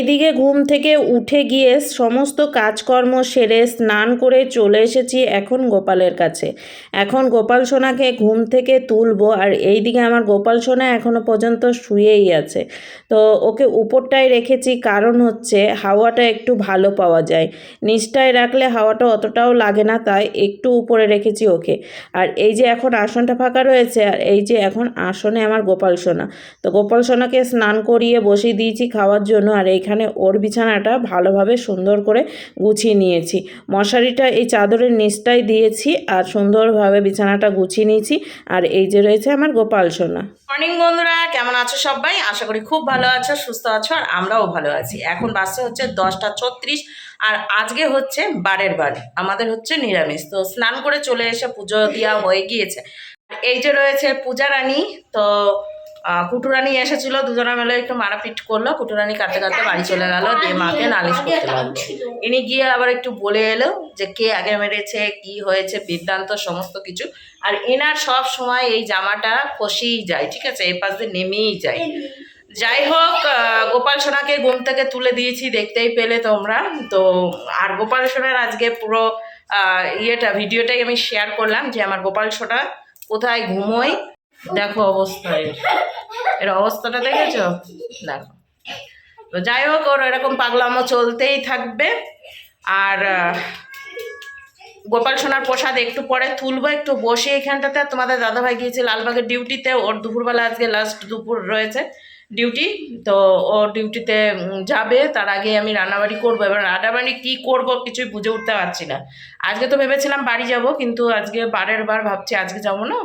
এইদিকে ঘুম থেকে উঠে গিয়ে সমস্ত কাজকর্ম সেরে স্নান করে চলে এসেছি এখন গোপালের কাছে। এখন গোপাল সোনাকে ঘুম থেকে তুলবো আর এইদিকে আমার গোপাল সোনা এখনও পর্যন্ত শুয়েই আছে। তো ওকে উপরটায় রেখেছি কারণ হচ্ছে হাওয়াটা একটু ভালো পাওয়া যায়। নিচটায় রাখলে হাওয়াটা অতটাও লাগে না, তাই একটু উপরে রেখেছি ওকে। আর এই যে এখন আসনটা ফাঁকা রয়েছে আর এই যে এখন আসনে আমার গোপাল সোনা। তো গোপাল সোনাকে স্নান করিয়ে বসিয়ে দিয়েছি খাওয়ার জন্য আর এইখানে ওর বিছানাটা ভালোভাবে সুন্দর করে গুছিয়ে নিয়েছি। মশারিটা এই চাদরের নিচটাই দিয়েছি আর সুন্দরভাবে বিছানাটা গুছিয়ে নিয়েছি। আর এই যে রয়েছে আমার গোপাল সোনা। মর্নিং বন্ধুরা, কেমন আছো সবাই? আশা করি খুব ভালো আছো, সুস্থ আছো, আর আমরাও ভালো আছি। এখন বাসে হচ্ছে দশটা ছত্রিশ, আর আজকে হচ্ছে বারের বার আমাদের হচ্ছে নিরামিষ। তো স্নান করে চলে এসে পুজো দেওয়া হয়ে গিয়েছে। এই যে রয়েছে পূজা রানী তো কুটুরানি এসেছিল দুজনা মিলে একটু মারাপিট করল কুটুরানি কাটতে কাটতে বাড়ি চলে গেল দিয়ে মাকে নালিশ করতে লাগল ইনি গিয়ে আবার একটু বলে এলো যে কে আগে মেরেছে কি হয়েছে বৃত্তান্ত সমস্ত কিছু। আর এনার সব সময় এই জামাটা খসেই যায় ঠিক আছে? এই পাশ দিয়ে নেমেই যায়। যাই হোক গোপাল সোনাকে ঘুম থেকে তুলে দিয়েছি দেখতেই পেলে তোমরা। তো আর গোপাল সোনার আজকে পুরো ইয়েটা ভিডিওটাই আমি শেয়ার করলাম যে আমার গোপাল সোনা কোথায় ঘুমোয়। দেখো অবস্থা এর। এর অবস্থাটা দেখেছ? দেখো। তো যাই হোক, ওর এরকম পাগলামো চলতেই থাকবে। আর গোপাল সোনার প্রসাদ একটু পরে তুলবো, একটু বসে এখানটাতে। তোমাদের দাদাভাই গিয়েছে লালবাগের ডিউটিতে ওর দুপুরবেলা আজকে লাস্ট দুপুর রয়েছে। ডিউটি তো ও ডিউটিতে যাবে, তার আগে আমি রান্নাবাড়ি করব। এবার রান্নাবাড়ি কী করব কিছুই বুঝে উঠতে পারছি না। আজকে তো ভেবেছিলাম বাড়ি যাব, কিন্তু আজকে বারের বার ভাবছি আজকে যাব না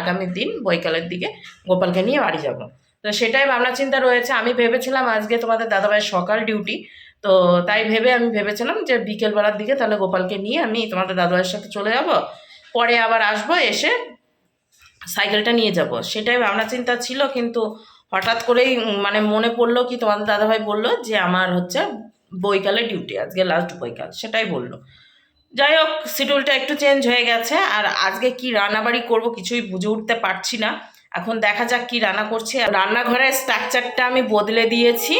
আগামী দিন, বৈকালের দিকে গোপালকে নিয়ে বাড়ি যাব। তো সেটাই ভাবনা চিন্তা রয়েছে। আমি ভেবেছিলাম আজকে তোমাদের দাদাভাইয়ের সকাল ডিউটি তো তাই ভেবে আমি ভেবেছিলাম যে বিকেলবেলার দিকে তাহলে গোপালকে নিয়ে আমি তোমাদের দাদাভাইয়ের সাথে চলে যাব। পরে আবার আসব, এসে সাইকেলটা নিয়ে যাব। সেটাই ভাবনা চিন্তা ছিল, কিন্তু হঠাৎ করেই মানে মনে পড়ল কি, তোমাদের দাদাভাই বলল যে আমার হচ্ছে বৈকালে ডিউটি আজকে লাস্ট বৈকাল, সেটাই বলল। যাই হোক শিডিউলটা একটু চেঞ্জ হয়ে গেছে, আর আজকে কি রান্নাবাড়ি করব কিছুই বুঝে উঠতে পারছি না। এখন দেখা যাক কি রান্না করছি। রান্নাঘরের স্ট্রাকচারটা আমি বদলে দিয়েছি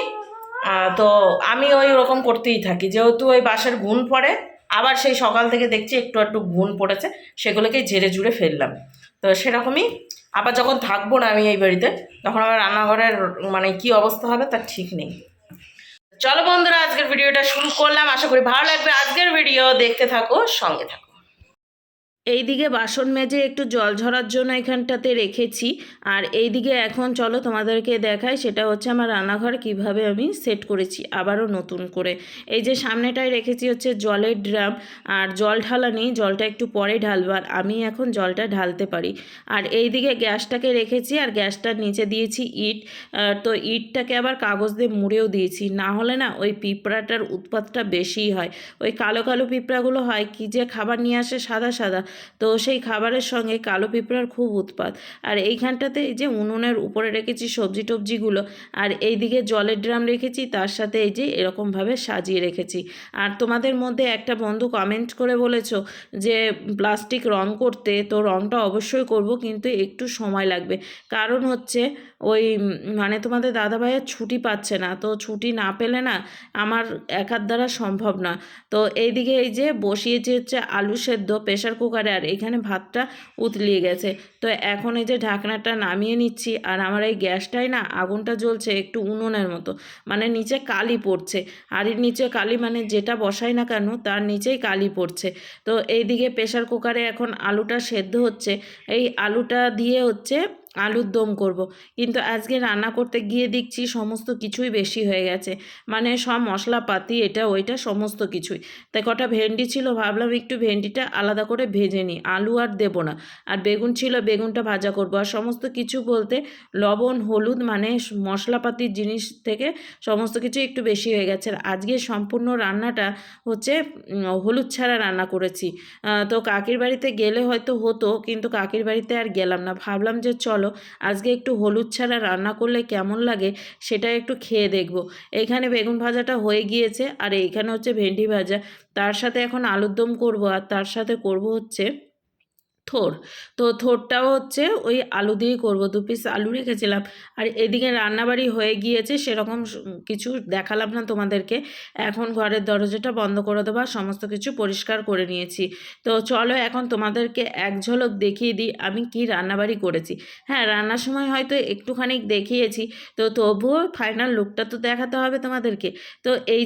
তো আমি ওই রকম করতেই থাকি। যেহেতু ওই বাসের ঘুণ পড়ে, আবার সেই সকাল থেকে দেখছি একটু একটু ঘুণ পড়েছে সেগুলোকে ঝেড়ে ঝুড়ে ফেললাম। তো সেরকমই আবার যখন থাকব না আমি এই বাড়িতে, তখন আমার রান্নাঘরের মানে কি অবস্থা হবে তার ঠিক নেই। চলো বন্ধুরা, আজকের ভিডিওটা শুরু করলাম। আশা করি ভালো লাগবে। আজকের ভিডিও দেখতে থাকো, সঙ্গে থাকো। এইদিকে বাসন মেজে একটু জল ঝরার জন্য এখানটাতে রেখেছি। আর এই দিকে এখন চলো তোমাদেরকে দেখাই সেটা হচ্ছে আমার রান্নাঘর, কীভাবে আমি সেট করেছি আবারও নতুন করে। এই যে সামনেটায় রেখেছি হচ্ছে জলের ড্রাম, আর জল ঢালা নেই, জলটা একটু পরে ঢালবার আমি এখন জলটা ঢালতে পারি। আর এই দিকে গ্যাসটাকে রেখেছি, আর গ্যাসটার নিচে দিয়েছি ইট তো ইটটাকে আবার কাগজ দিয়ে মুড়েও দিয়েছি। না হলে না ওই পিঁপড়াটার উৎপাতটা বেশিই হয়। ওই কালো কালো পিঁপড়াগুলো হয়, কি যে খাবার নিয়ে আসে সাদা সাদা। তো সেই খাবারের সঙ্গে কালো পিঁপড়ার খুব উৎপাত। আর এইখানটাতে এই যে উনুনের উপরে রেখেছি সবজি টবজিগুলো, আর এইদিকে জলের ড্রাম রেখেছি, তার সাথে এই যে এরকমভাবে সাজিয়ে রেখেছি। আর তোমাদের মধ্যে একটা বন্ধু কমেন্ট করে বলেছ যে, প্লাস্টিক রং করতে তো রংটা অবশ্যই করব, কিন্তু একটু সময় লাগবে। কারণ হচ্ছে ওই মানে তোমাদের দাদা ভাইয়ের ছুটি পাচ্ছে না, তো ছুটি না পেলে না আমার একার দ্বারা সম্ভব না। তো এইদিকে এই যে বসিয়েছি হচ্ছে আলু সেদ্ধ প্রেশার কুকারে আর এখানে ভাতটা উতলিয়ে গেছে। তো এখন এই যে ঢাকনাটা নামিয়ে নিচ্ছি আর আমার এই গ্যাসটাই না আগুনটা জ্বলছে একটু উনুনের মতো। মানে নিচে কালি পড়ছে। আর এর নিচে কালি মানে যেটা বসাই না কেন তার নিচেই কালি পড়ছে। তো এইদিকে প্রেশার কুকারে এখন আলুটা সেদ্ধ হচ্ছে। এই আলুটা দিয়ে হচ্ছে আলুর দম করব। কিন্তু আজকে রান্না করতে গিয়ে দেখছি সমস্ত কিছুই বেশি হয়ে গেছে। মানে সব মশলাপাতি, এটা, ওইটা, সমস্ত কিছুই। তাই কটা ভেন্ডি ছিল, ভাবলাম একটু ভেন্ডিটা আলাদা করে ভেজে নিই। আলু আর দেবো না। আর বেগুন ছিল, বেগুনটা ভাজা করব। আর সমস্ত কিছু বলতে লবণ, হলুদ মানে মশলাপাতির জিনিস থেকে সমস্ত কিছু একটু বেশি হয়ে গেছে। আর আজকে সম্পূর্ণ রান্নাটা হচ্ছে হলুদ ছাড়া রান্না করেছি। তো কাকির বাড়িতে গেলে হয়তো হতো, কিন্তু কাকির বাড়িতে আর গেলাম না। ভাবলাম যে চলো আজকে একটু হলুদ ছাড়া রান্না করলে কেমন লাগে সেটা একটু খেয়ে দেখব। এইখানে বেগুন ভাজাটা হয়ে গিয়েছে আর এইখানে হচ্ছে ভেন্ডি ভাজা। তার সাথে এখন আলুর দম করব আর তার সাথে করব হচ্ছে থোর। তো থোরটাও হচ্ছে ওই আলু দিয়েই করব, দু পিস আলু রেখেছিলাম। আর এদিকে রান্নাবাড়ি হয়ে গিয়েছে, সেরকম কিছু দেখালাম না তোমাদেরকে। এখন ঘরের দরজাটা বন্ধ করে দেবো সমস্ত কিছু পরিষ্কার করে নিয়েছি। তো চলো এখন তোমাদেরকে এক ঝলক দেখিয়ে দিই আমি কি রান্নাবাড়ি করেছি। হ্যাঁ রান্নার সময় হয়তো একটুখানি দেখিয়েছি। তো তবুও ফাইনাল লুকটা তো দেখাতে হবে তোমাদেরকে। তো এই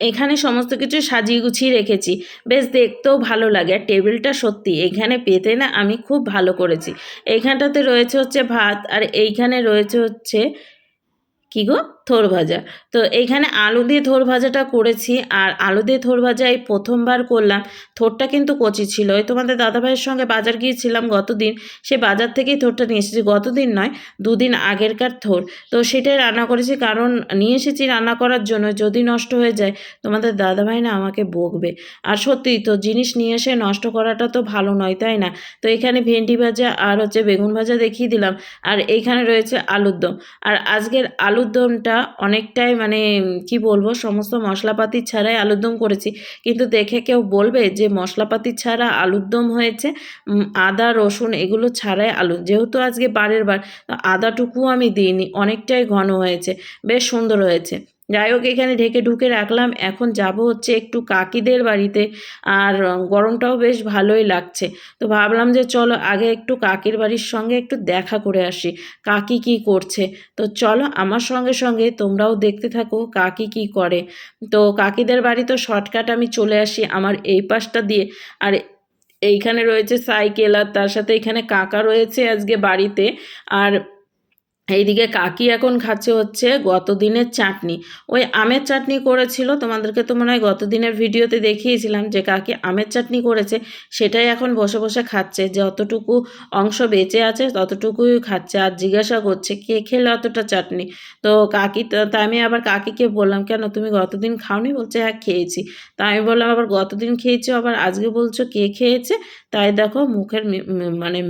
এখানে সমস্ত কিছু সাজিয়ে গুছিয়ে রেখেছি। বেশ দেখতেও ভালো লাগে। আর টেবিলটা সত্যি এখানে পেতে না আমি খুব ভালো করেছি। এইখানটাতে রয়েছে হচ্ছে ভাত আর এইখানে রয়েছে হচ্ছে কি গো? থোর ভাজা। তো এইখানে আলু দিয়ে থোর ভাজাটা করেছি আর আলু দিয়ে থোর ভাজা এই প্রথমবার করলাম। থোরটা কিন্তু কচি ছিল। ওই তোমাদের দাদাভাইয়ের সঙ্গে বাজার গিয়েছিলাম গতদিন। সে বাজার থেকেই থোরটা নিয়ে এসেছি। গতদিন নয়, দুদিন আগেরকার থোর। তো সেটাই রান্না করেছি কারণ নিয়ে এসেছি রান্না করার জন্য। যদি নষ্ট হয়ে যায়, তোমাদের দাদাভাই না আমাকে বকবে। আর সত্যি তো জিনিস নিয়ে এসে নষ্ট করাটা তো ভালো নয়, তাই না? তো এখানে ভেন্ডি ভাজা আর হচ্ছে বেগুন ভাজা দেখিয়ে দিলাম। আর এইখানে রয়েছে আলুর দম। আর আজকের আলুর দমটা অনেকটাই মানে কি বলব, সমস্ত মশলাপাতি ছাড়াই আলুর দম করেছি। কিন্তু দেখে কেউ বলবে যে, মশলাপাতি ছাড়া আলুর দম হয়েছে আদা, রসুন এগুলো ছাড়াই আলু। যেহেতু আজকে বারের বার আদাটুকুও আদাটুকু আমি দিইনি, অনেকটাই ঘন হয়েছে, বেশ সুন্দর হয়েছে। যাই হোক এখানে ঢেকে ঢুকে রাখলাম। এখন যাব হচ্ছে একটু কাকিদের বাড়িতে। আর গরমটাও বেশ ভালোই লাগছে। তো ভাবলাম যে চলো আগে একটু কাকির বাড়ির সঙ্গে একটু দেখা করে আসি। কাকি কি করছে? তো চলো আমার সঙ্গে সঙ্গে তোমরাও দেখতে থাকো কাকি কি করে। তো কাকিদের বাড়ি তো শর্টকাট আমি চলে আসি আমার এই পাশটা দিয়ে। আর এইখানে রয়েছে সাইকেল আর তার সাথে এখানে কাকা রয়েছে আজকে বাড়িতে। আর এইদিকে কাকি এখন খাচ্ছে হচ্ছে গত দিনের চাটনি। ওই আমের চাটনি করেছিল, তোমাদেরকে তো মনে হয় গত দিনের ভিডিওতে দেখিয়েছিলাম যে কাকি আমের চাটনি করেছে, সেটাই এখন বসে বসে খাচ্ছে যতটুকু অংশ বেঁচে আছে ততটুকুই খাচ্ছে আর জিজ্ঞাসা করছে, কে খেলে অতটা চাটনি? তো কাকি তা তা আমি আবার কাকিকে বললাম, কেন তুমি গতদিন খাওনি? বলছে হ্যাঁ খেয়েছি। তা আমি বললাম, আবার গতদিন খেয়েছো, আবার আজকে বলছো কে খেয়েছে? তাই দেখো মুখের মানে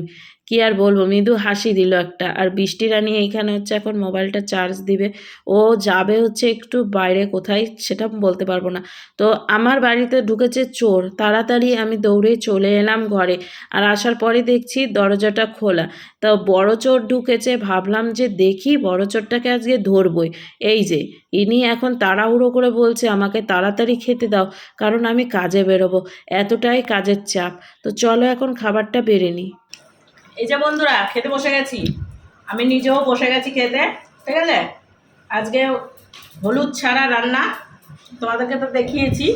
কি আর বলব? মৃদু হাসি দিল একটা। আর বৃষ্টি রানী এইখানে হচ্ছে এখন মোবাইলটা চার্জ দিবে। ও যাবে হচ্ছে একটু বাইরে কোথায় সেটা বলতে পারব না। তো আমার বাড়িতে ঢুকেছে চোর। তাড়াতাড়ি আমি দৌড়ে চলে এলাম ঘরে। আর আসার পরে দেখছি দরজাটা খোলা। তা বড় চোর ঢুকেছে, ভাবলাম যে দেখি বড় চোরটাকে আজকে ধরবই। এই যে, ইনি এখন তাড়াহুড়ো করে বলছে, আমাকে তাড়াতাড়ি খেতে দাও, কারণ আমি কাজে বেরোবো। এতটাই কাজের চাপ। তো চলো এখন খাবারটা বেড়ে নিই। এই যে বন্ধুরা, খেতে বসে গেছি। আমি নিজেও বসে গেছি খেতে, ঠিক আছে? আজকে হলুদ ছাড়া রান্না তোমাদেরকে তো দেখিয়েছি।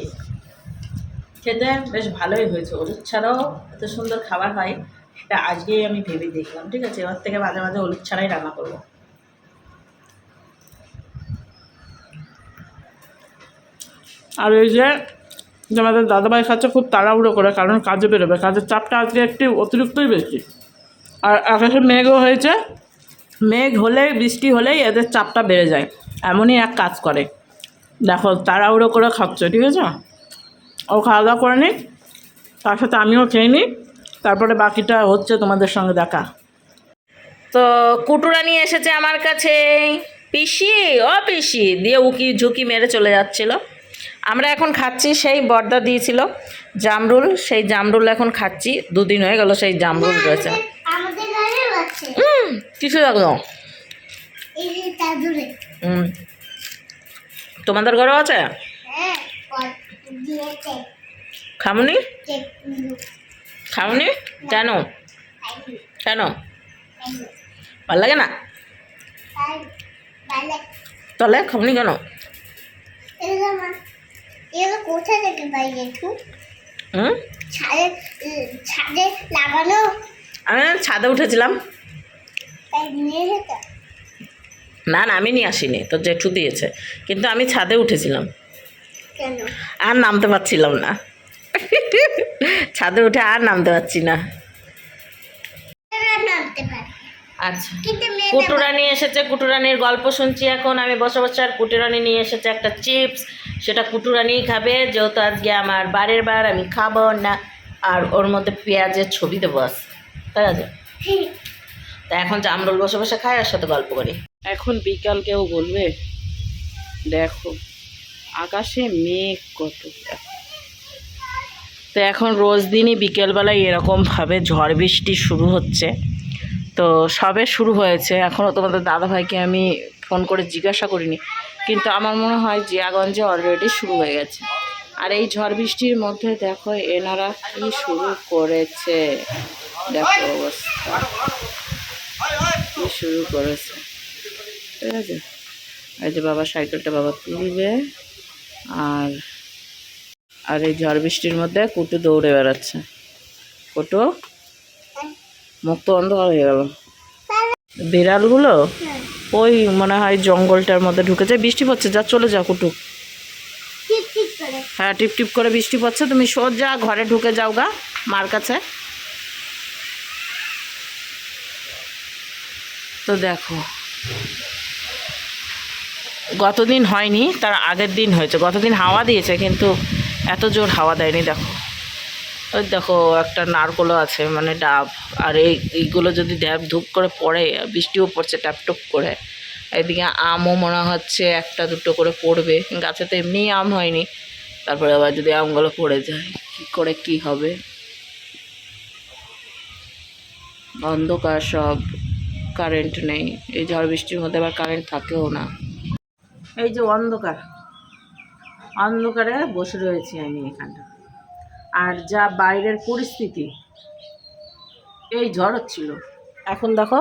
খেতে বেশ ভালোই হয়েছে, হলুদ ছাড়াও এত সুন্দর খাবার হয়, সেটা আজকেই আমি ভেবে দেখলাম, ঠিক আছে? এবার থেকে মাঝে মাঝে হলুদ ছাড়াই রান্না করব। আর এই যে যে আমাদের দাদাভাই খাচ্ছে, খুব তাড়াহুড়ো করে, কারণ কাজে বেরোবে। কাজের চাপটা আজকে একটু অতিরিক্তই বেশি। আর আকাশে মেঘও হয়েছে। মেঘ হলে বৃষ্টি হলেই এদের চাপটা বেড়ে যায়। এমনই এক কাজ করে। দেখো, তাড়াহুড়ো করে খাচ্ছে, ঠিক আছে? ও খাওয়া দাওয়া করে নিক, তার সাথে আমিও খেয়ে নিই, তারপরে বাকিটা হচ্ছে তোমাদের সঙ্গে দেখা। তো কুটুরা নিয়ে এসেছে আমার কাছে। পিসি, ও পিসি, দিয়ে উকি ঝুঁকি মেরে চলে যাচ্ছিল। আমরা এখন খাচ্ছি সেই বর্দা দিয়েছিল জামরুল, সেই জামরুল এখন খাচ্ছি, দুদিন হয়ে গেল সেই জামরুল রয়েছে। হুম কিছু লাগল হুম। তোমাদের ঘরেও আছে? হ্যাঁ খামনি? খামনি? কেন? কেন? ভালো লাগে না? তাহলে খামনি কেন? এগুলো মা এগুলো কোথা থেকে পাই একটু? হুম? ছাদে ছাদে লাগানো আমি ছাদে উঠেছিলাম। না না আমি নিয়ে আসিনি তোর জেঠু দিয়েছে কিন্তু আমি ছাদে উঠেছিলাম। আর নামতে পারছিলাম না। ছাদে উঠে আর নামতে পারছি না। আচ্ছা। কুটুরানি এসেছে কুটুরানির গল্প শুনছি এখন। আমি বসে বসে আর কুটুরানি নিয়ে এসেছে একটা চিপস। সেটা কুটুরানিই খাবে যেহেতু আজকে আমার বারের বার আমি খাব না। আর ওর মধ্যে পেঁয়াজের ছবি দেবো আস ঠিক আছে? তা এখন জামরুল বসে বসে খাই, আর সাথে গল্প করি। এখন বিকাল কেউ বলবে, দেখো, আকাশে মেঘ কত। তো এখন রোজ দিনই বিকেলবেলায় এরকমভাবে ঝড় বৃষ্টি শুরু হচ্ছে। তো সবে শুরু হয়েছে। এখনও তোমাদের দাদাভাইকে আমি ফোন করে জিজ্ঞাসা করিনি। কিন্তু আমার মনে হয় জিয়াগঞ্জে অলরেডি শুরু হয়ে গেছে। আর এই ঝড় বৃষ্টির মধ্যে দেখো, এনারা কি শুরু করেছে। দেখো অবস্থা। শুরু করেছে? ঠিক আছে? এই যে বাবা সাইকেলটা বাবা তুলবে আর আর এই ঝড় বৃষ্টির মধ্যে কুটু দৌড়ে বেড়াচ্ছে। কুটু মুখ তো অন্ধকার হয়ে গেল। বিড়ালগুলো? ওই মনে হয় জঙ্গলটার মধ্যে ঢুকেছে। বৃষ্টি পড়ছে যা চলে যা কুটু। হ্যাঁ টিপ টিপ করে বৃষ্টি পড়ছে। তুমি সোজা ঘরে ঢুকে যাও গা মার কাছে। তো দেখো। গতদিন হয়নি, তার আগের দিন হয়েছে। গতদিন হাওয়া দিয়েছে, কিন্তু এত জোর হাওয়া দেয়নি, দেখো। ওই দেখো, একটা নারকোলও আছে মানে ডাব। আর এই, এইগুলো যদি ড্যাব ধূপ করে পড়ে, বৃষ্টিও পড়ছে ট্যাপটপ করে। এদিকে আমও মনে হচ্ছে একটা দুটো করে পড়বে। গাছে তো এমনিই আম হয়নি। তারপরে আবার যদি আমগুলো পড়ে যায়, কী করে কি হবে? অন্ধকার সব। কারেন্ট নেই। এই ঝড় বৃষ্টির মধ্যে আবার কারেন্ট থাকেও না। এই যে অন্ধকার। অন্ধকারে বসে রয়েছি আমি এখানটা। আর যা বাইরের পরিস্থিতি, এই ঝড় হচ্ছিল। এখন দেখো,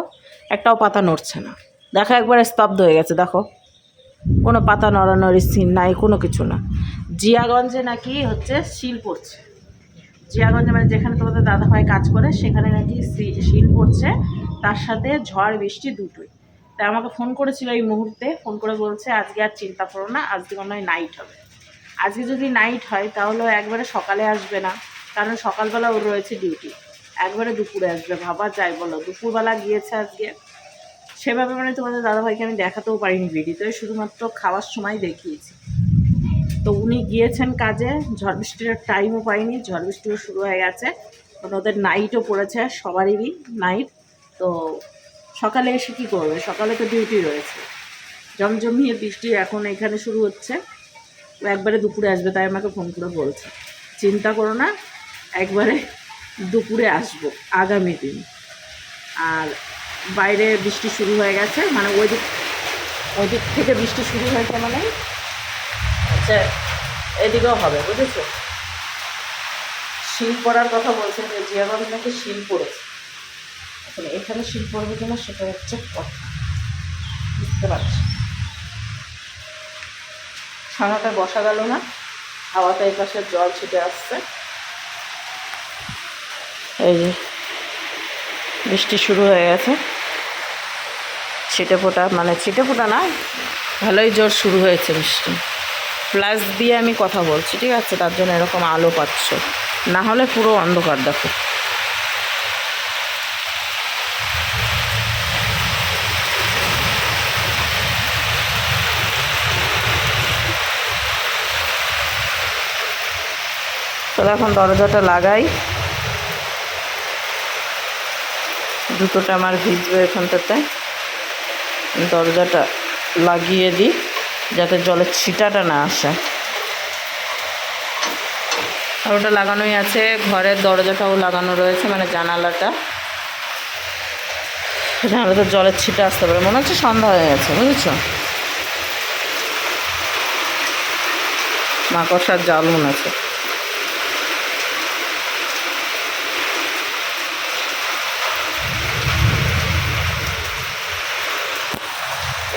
একটাও পাতা নড়ছে না। দেখো একবারে স্তব্ধ হয়ে গেছে, দেখো। কোনো পাতা নড়ানড়ি সিন নাই, কোনো কিছু না। জিয়াগঞ্জে নাকি হচ্ছে শিল পড়ছে। জিয়াগঞ্জে মানে যেখানে তোমাদের দাদা ভাই কাজ করে, সেখানে নাকি শিল পড়ছে। তার সাথে ঝড়, বৃষ্টি দুটোই। তাই আমাকে ফোন করেছিল এই মুহূর্তে, ফোন করে বলছে, আজকে আর চিন্তা করো না, আজকে মনে হয় নাইট হবে। আজকে যদি নাইট হয় তাহলে একবারে সকালে আসবে না, কারণ সকালবেলা ওর রয়েছে ডিউটি একবারে দুপুরে আসবে, ভাবা যায় বলো, দুপুরবেলা গিয়েছে আজকে। সেভাবে মানে তোমাদের দাদাভাইকে আমি দেখাতেও পারিনি ভিডিওতে শুধুমাত্র খাওয়ার সময় দেখিয়েছি। তো উনি গিয়েছেন কাজে, ঝড় বৃষ্টির টাইমও পাইনি, ঝড় বৃষ্টিও শুরু হয়ে গেছে। ওদের নাইটও পড়েছে সবারই নাইট তো সকালে এসে কী করবে? সকালে তো ডিউটি রয়েছে। জমজমিয়ে বৃষ্টি এখন এখানে শুরু হচ্ছে। একবারে দুপুরে আসবে, তাই আমাকে ফোন করে বলছে। চিন্তা করো না, একবারে দুপুরে আসব, আগামী দিন। আর বাইরে বৃষ্টি শুরু হয়ে গেছে মানে ওই দিক ওই দিক থেকে বৃষ্টি শুরু হয়েছে মানে? হচ্ছে এদিকেও হবে, বুঝেছ? শিল পড়ার কথা বলছেন যে জিয়াগঞ্জ নাকি শিল পড়েছে। এখন এখানে শিল পড়বে কিনা সেটা হচ্ছে কথা। বুঝতে পারছি? ছানাটা বসা গেল না হাওয়াতে এই পাশে জল ছিটে আসছে। এই যে বৃষ্টি শুরু হয়ে গেছে। ছিটে ফোটা মানে ছিটে ফোটা না, ভালোই জোর শুরু হয়েছে বৃষ্টি। ফ্ল্যাশ দিয়ে আমি কথা বলছি, ঠিক আছে? তার জন্য এরকম আলো পাচ্ছ। না হলে পুরো অন্ধকার দেখো। তো এখন দরজাটা লাগাই। জুতোটা আমার ভিজবে এখানটাতে। দরজাটা লাগিয়ে দিই, যাতে জলের ছিটাটা না আসে। আর ওটা লাগানোই আছে। ঘরের দরজাটাও লাগানো রয়েছে মানে জানালাটা। নাহলে তো জলের ছিটা আসতে পারে। মনে হচ্ছে সন্ধ্যা হয়ে গেছে, বুঝেছ? মাকড়সার জাল মনে আছে।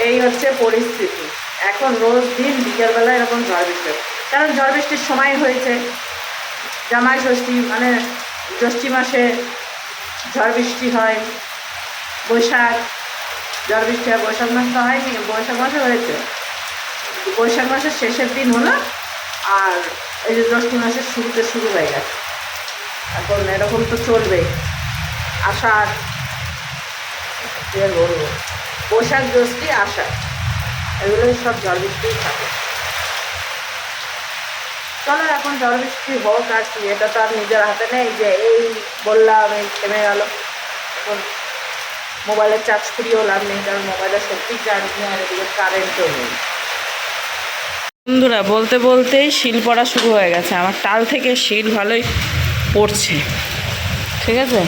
এই হচ্ছে পরিস্থিতি। এখন রোজ দিন বিকেলবেলা এরকম ঝড় বৃষ্টি। কারণ ঝড় বৃষ্টির সময় হয়েছে। জামাই ষষ্ঠী মানে জ্যৈষ্ঠী মাসে ঝড় বৃষ্টি হয়, বৈশাখ, ঝড় বৃষ্টি হয়, বৈশাখ মাস তো হয়নি, বৈশাখ মাসে হয়েছে। বৈশাখ মাসের শেষের দিন হলো আর এই যে জ্যৈষ্ঠী মাসের শুরুতে শুরু হয়ে গেছে। এখন এরকম তো চলবে আষাঢ় বলব। বৈশাখ জ্যৈষ্ঠী আষাঢ় এগুলো সব ঝড় বৃষ্টিই থাকে। চলো এখন ঝড় বৃষ্টি হোক আর কি, এটা তো আর নিজের হাতে নেই যে এই বললাম, এই থেমে গেল। এখন মোবাইলের চার্জ ফুরিয়েও লাভ নেই, কারণ মোবাইলের সত্যি চার্জ নেই আর এদিকে কারেন্টও নেই। বন্ধুরা, বলতে বলতেই শিল পড়া শুরু হয়ে গেছে। আমার টাল থেকে শিল ভালোই পড়ছে। ঠিক আছে?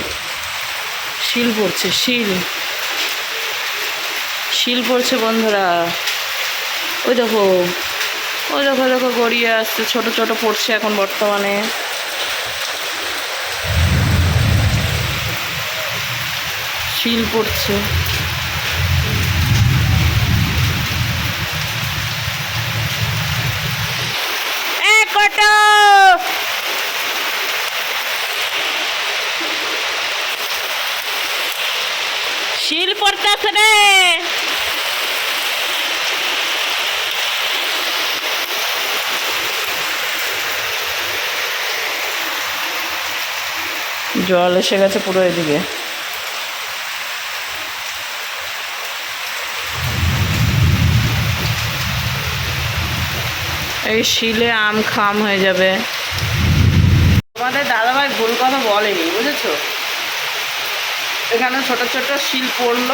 শিল পড়ছে শিল শিল পড়ছে বন্ধুরা। ওই দেখো ওই দেখো দেখো, গড়িয়ে আসছে, ছোট ছোট পড়ছে এখন বর্তমানে। শিল পড়ছে। শিল পড়তেছে রে। জল এসে গেছে পুরো এদিকে। এই শিলে আম খাম হয়ে যাবে। তোমাদের দাদাভাই ভুল কথা বলেনি, বুঝেছ? এখানে ছোট ছোট শিল পড়ল।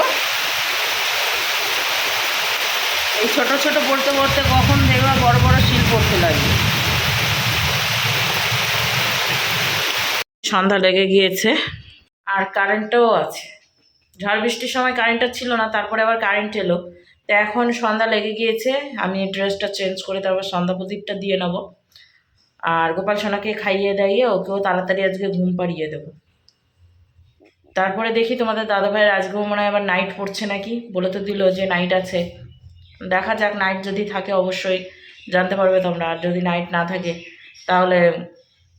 এই ছোট ছোট পড়তে পড়তে কখন দেখবা বড় বড় শিল পড়তে লাগবে। সন্ধ্যা লেগে গিয়েছে। আর কারেন্টও আছে। ঝড় বৃষ্টির সময় কারেন্টটা ছিল না, তারপরে আবার কারেন্ট এলো। তো এখন সন্ধ্যা লেগে গিয়েছে, আমি ড্রেসটা চেঞ্জ করে তারপর সন্ধ্যা প্রদীপটা দিয়ে নেব। আর গোপাল সোনাকে খাইয়ে দাইয়ে ওকেও তাড়াতাড়ি আজকে ঘুম পাড়িয়ে দেবো। তারপরে দেখি তোমাদের দাদাভাইয়ের আজকেও মনে হয় আবার নাইট পড়ছে নাকি? বলে তো দিল যে নাইট আছে। দেখা যাক নাইট যদি থাকে অবশ্যই, জানতে পারবে তোমরা। আর যদি নাইট না থাকে, তাহলে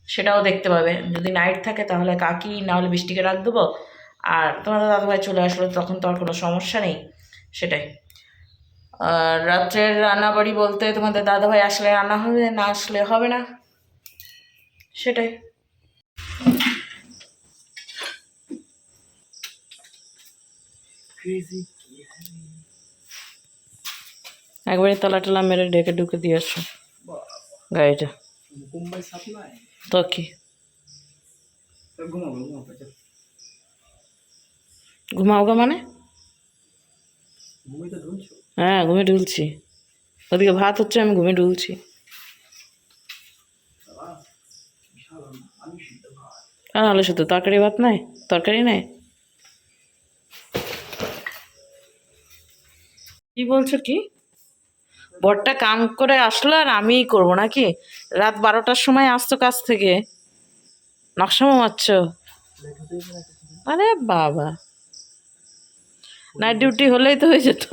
সেটাও দেখতে পাবে। যদি নাইট থাকে তাহলে কাকি না হলে বৃষ্টিকে রাখ দেবো। আর তোমাদের দাদাভাই চলে আসলো তখন তো আর কোনো সমস্যা নেই। সেটাই। আর রাত্রের রান্নাবাড়ি বলতে তোমাদের দাদাভাই আসলে রান্না হবে না আসলে হবে না? সেটাই। একবারে তলা টলা মেরে ডেকে ঢুকে দিয়ে আসো। গাড়িটা। তো কি ঘুমাওগা মানে হ্যাঁ ঘুমে ঢুলছি ওদিকে ভাত হচ্ছে আমি ঘুমে ঢুলছি। আর নাহলে শুধু তরকারি ভাত নাই? তরকারি নাই? কি বলছো কি? বরটা কাম করে আসলো আর আমিই করব নাকি? রাত বারোটার সময় আসতো কাজ থেকে। নকশা মারছ আরে বাবা। নাইট ডিউটি হলেই তো হয়ে যেত।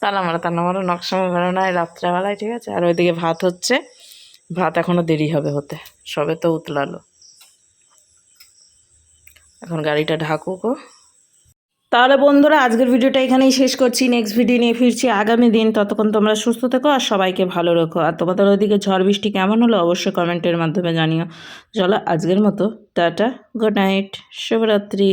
তালা মারা, তালা মারো, নকশা মারা নাই রাত্রেবেলায়, ঠিক আছে? আর ওইদিকে ভাত হচ্ছে। ভাত এখনও দেরি হবে হতে। সবে তো উতলালো। এখন গাড়িটা ঢাকুক। তাহলে বন্ধুরা, আজকের ভিডিওটা এখানেই শেষ করছি। নেক্সট ভিডিও নিয়ে ফিরছি আগামী দিন। ততক্ষণ তোমরা সুস্থ থেকো আর সবাইকে ভালো রেখো। আর তোমাদের ওইদিকে ঝড় বৃষ্টি কেমন হলো অবশ্যই কমেন্টের মাধ্যমে জানিও। চলো আজকের মতো, টাটা গুড নাইট শুভরাত্রি।